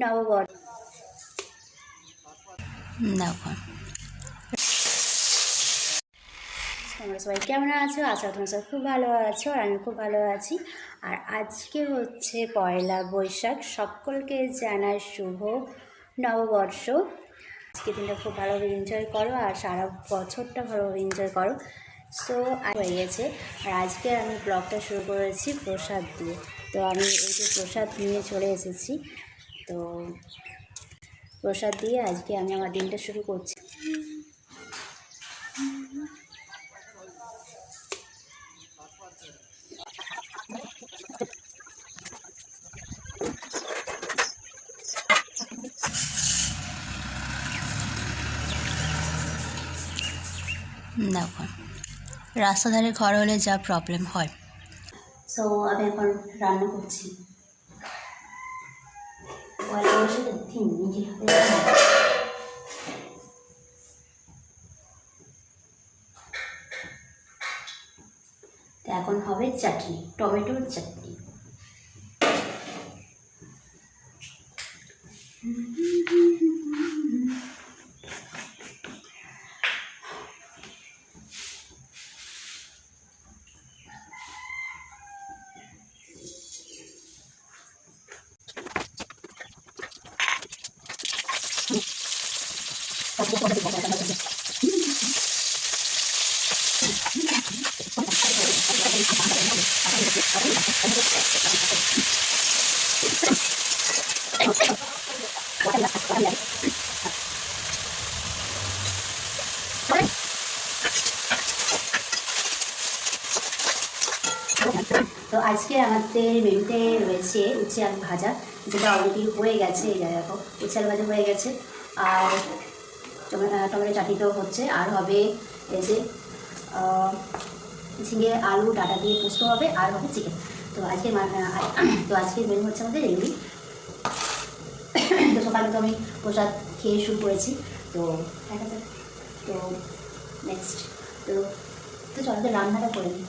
নববর্ষ। তোমরা সবাই কেমন আছো? আশা তোমরা সবাই খুব ভালো আছো আর আমি খুব ভালো আছি। আর আজকে হচ্ছে পয়লা বৈশাখ। সকলকে জানাই শুভ নববর্ষ। আজকে দিনটা খুব ভালোভাবে এনজয় করো আর সারা বছরটা ভালোভাবে এনজয় করো। সো হয়ে গেছে। আর আজকে আমি ব্লগটা শুরু করেছি প্রসাদ দিয়ে। তো আমি এই যে প্রসাদ নিয়ে চলে এসেছি। তো প্রসাদ দিয়ে আজকে আমি আমার দিনটা শুরু করছি। দেখো, রাস্তাধারে ঘর হলে যা প্রবলেম হয়। সো আমি এখন রান্না করছি। দিন এখন হবে চাটনি টমেটোর চাটনি। তো আজকে আমাদের মেনুতে রয়েছে উচ্ছে আলু ভাজা, যেটা অলরেডি হয়ে গেছে, এই দেখো, উচ্ছে আলু ভাজা হয়ে গেছে। আর টমেটো চাটনিটাও হচ্ছে। আর হবে এই যে ঝিঙে, আলু, ডাটা দিয়ে পোস্ত হবে, আর হবে চিকেন তো আজকে তো আজকের মেনু হচ্ছে আমাদের এগুলি তো সকালে তো আমি প্রসাদ খেয়ে শুরু করেছি। তো দেখা যাক। তো নেক্সট তো তো চলো তো রান্নাটা করে নিই।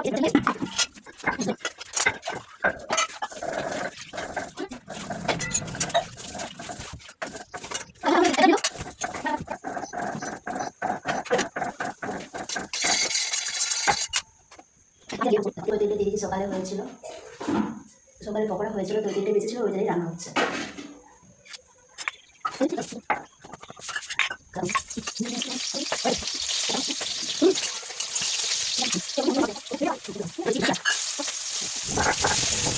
ওই দিদি সকালে হয়েছিল সকালে পকোড়া হয়েছিল তো ওই তিনটে বেঁচেছিল ওইটাই রান্না হচ্ছে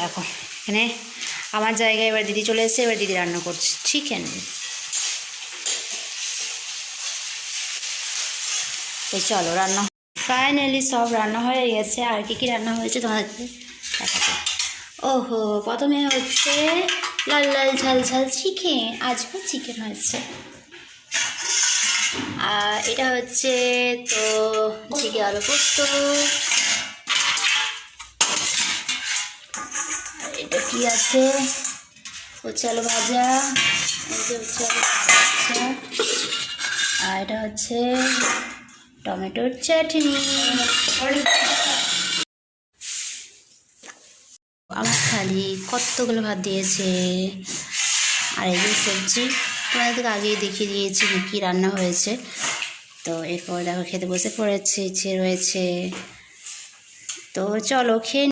দেখো, এখানে আমার জায়গায় এবার দিদি চলে এসেছে, এবার দিদি রান্না করছে চিকেন তো চলো রান্না ফাইনালি সব রান্না হয়ে গেছে। আর কি কি রান্না হয়েছে তোমাদেরকে দেখাতে ওহো, প্রথমে হচ্ছে লাল লাল ঝাল ঝাল চিকেন আজকেও চিকেন হয়েছে। আর এটা হচ্ছে তো ঝিঙে আলু পোস্ত। এটা কি আছে? উচ্চালো ভাজা যে উচ্চালো ভাজা। আর এটা হচ্ছে টমেটোর চাটনি। থালি কতগুলো ভাত দিয়েছে? আর এই যে সবজি তোমাদেরকে আগেই দেখিয়ে দিয়েছি কী কী রান্না হয়েছে। তো এরপর দেখো খেতে বসে পড়েছে ইচ্ছে রয়েছে। তো চলো খেয়ে